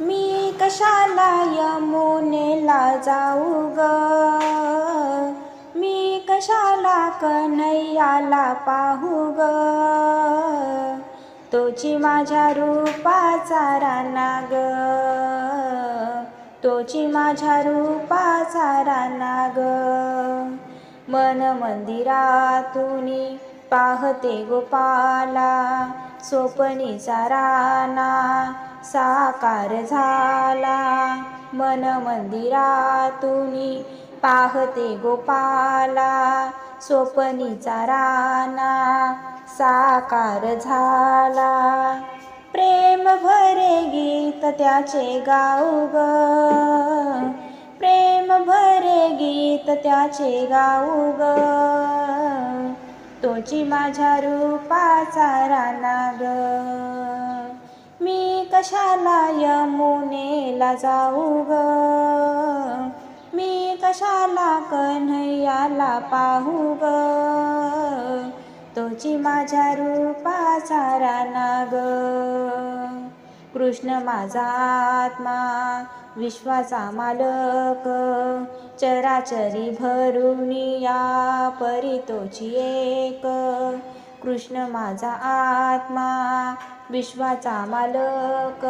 मी कशाला यमुनेला जाऊ ग? मी कशाला कन्हैयाला पाहू ग? तोची माझ्या रूपाचा राणा ग. तोची माझ्या रूपाचा राणा ग. मन मंदिरातून पाहते गोपाला स्वप्नीचा राना साकार झाला. मन मंदिरातून पाहते गोपाला स्वप्नीचा राना साकार झाला. प्रेम भरे गीत त्याचे गाऊ ग. प्रेम भरे गीत त्याचे गाऊ ग. रोजी माझ्या रूपाचा राणा ग मी कशाला यमुनेला जाऊ ग? मी कशाला कन्हैयाला पाहू ग? तोची माझ्या रूपाचा राणा ग कृष्ण माझा आत्मा विश्वाचा मालक. चराचरी भरून या परितोची एक. कृष्ण माझा आत्मा विश्वाचा मालक.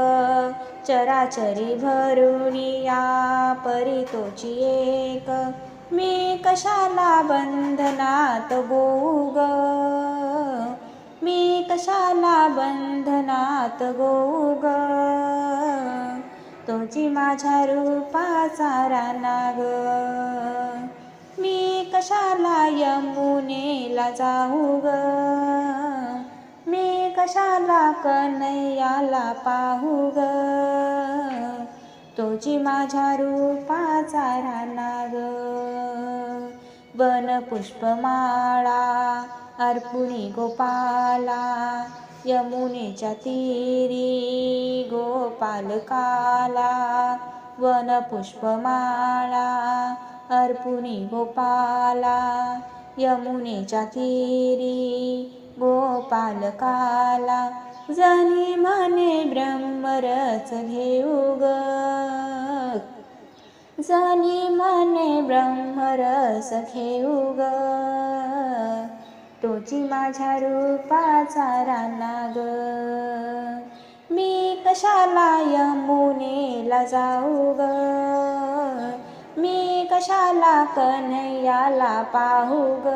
चराचरी भरून या परितोची एक. मी कशाला बंधनात गो गो गोऊ ग तोची माझ्या रूपाचा राना ग मी कशाला यमुनेला जाऊ ग मी कशाला कन्हैयाला पाहू ग तोची माझ्या रूपाचा राना ग वन पुष्पमाळा अर्पुणी गोपाला यमुनेच्या तीरी गोपालकाला वन पुष्पमाळा अर्पुणी गोपाला यमुनेच्या तीरी गोपालकाला जनी म्हणे ब्रह्मरस घेऊ ग. जनी म्हणे ब्रह्मरस घेऊ ग. तोची माझ्या रूपाचा राना ग मी कशाला यमुनेला जाऊ ग मी कशाला कन्हैयाला पाहू ग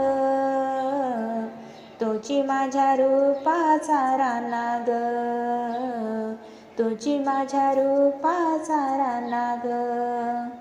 तोची माझ्या रूपाचा राना ग तोची माझ्या रूपाचा राना ग